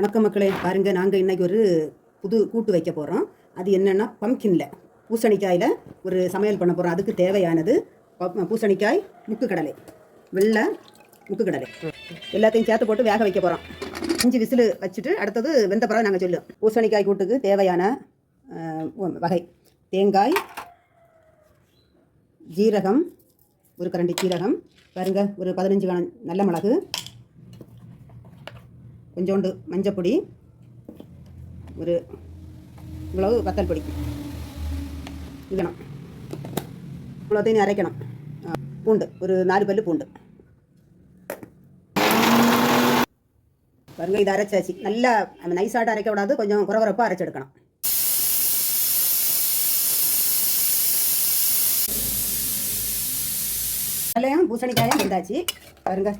வணக்கம் மக்களே பாருங்க நாங்கள் இன்றைக்கி ஒரு புது கூட்டு வைக்க போகிறோம் அது என்னென்னா பம்கின்ல பூசணிக்காயில் ஒரு சமையல் பண்ண போகிறோம் அதுக்கு தேவையானது பூசணிக்காய் பூசணிக்காய் முக்குக்கடலை வெள்ளை முக்கு கடலை எல்லாத்தையும் சேர்த்து போட்டு வேக வைக்க போகிறோம் அஞ்சு விசில் வச்சுட்டு அடுத்தது வெந்த பிறகு நாங்கள் சொல்லுவோம். பூசணிக்காய் கூட்டுக்கு தேவையான வகை. தேங்காய் ஜீரகம் ஒரு கரண்டி ஜீரகம் பாருங்கள் ஒரு பதினஞ்சு கண நல்ல மிளகு கொஞ்சோண்டு மஞ்சப்பொடி ஒரு இவ்வளவு வத்தல் பொடி இதணும் இவ்வளோத்தையும் அரைக்கணும். பூண்டு ஒரு நாலு பல்லு பூண்டு. பாருங்க இதை அரைச்சாச்சு. நல்லா நைஸாட்ட அரைக்க விடாது கொஞ்சம் குறகுறப்பாக அரைச்செடுக்கணும் வெள்ளையும் பூசணிக்காயும் வெந்தாச்சு. பாருங்க.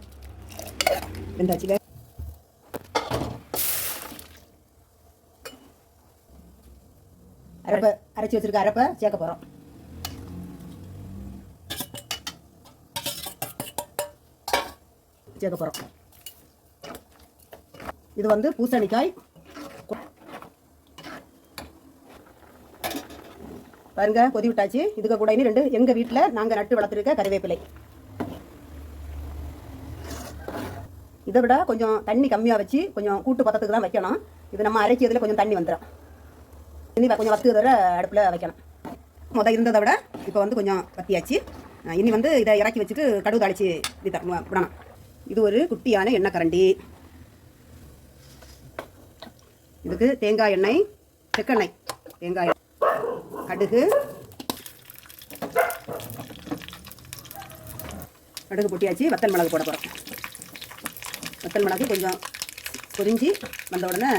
வெந்தாச்சு அரைப்பை அரைச்சி வச்சிருக்க அரைப்பை சேர்க்க போகிறோம் சேர்க்க போகிறோம் இது வந்து பூசணிக்காய். பாருங்க கொதி விட்டாச்சு. இதுக்கு கூட இனி ரெண்டு எங்கள் வீட்டில் நாங்கள் நட்டு வளர்த்துருக்க கறிவேப்பிலை. இதை விட கொஞ்சம் தண்ணி கம்மியாக வச்சு கொஞ்சம் கூட்டு பத்தத்துக்கு தான் வைக்கணும். இது நம்ம அரைக்கிறதுல கொஞ்சம் தண்ணி வந்துடும் இனி கொஞ்சம் வத்து வர அடுப்பில் வைக்கணும். முத இருந்ததை விட இப்போ வந்து கொஞ்சம் வத்தியாச்சு. இனி வந்து இதை இறக்கி வச்சுட்டு கடுகு தாளிச்சு விடணும். இது ஒரு குட்டியான எண்ணெய் கரண்டி. இதுக்கு தேங்காய் எண்ணெய் செக்கெண்ணெய். தேங்காய் கடுகு. கடுகு பொட்டியாச்சு வத்தல் மிளகு போட போகிறோம் வத்தல் மிளகு கொஞ்சம் பொரிஞ்சு வந்த உடனே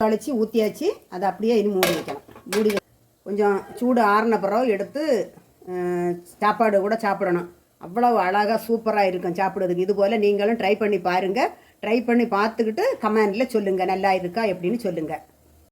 கழிச்சு ஊற்றியாச்சு அதை அப்படியே இனி மூடி வைக்கலாம் மூடி கொஞ்சம் சூடு ஆறின பிறகு எடுத்து சாப்பாடு கூட சாப்பிடணும். அவ்வளோ அழகாக சூப்பராக இருக்கும் சாப்பிடுறதுக்கு. இது போல் நீங்களும் ட்ரை பண்ணி பாருங்கள் ட்ரை பண்ணி பார்த்துக்கிட்டு கமெண்டில் சொல்லுங்கள் நல்லா இருக்கா? எப்படின்னு சொல்லுங்கள்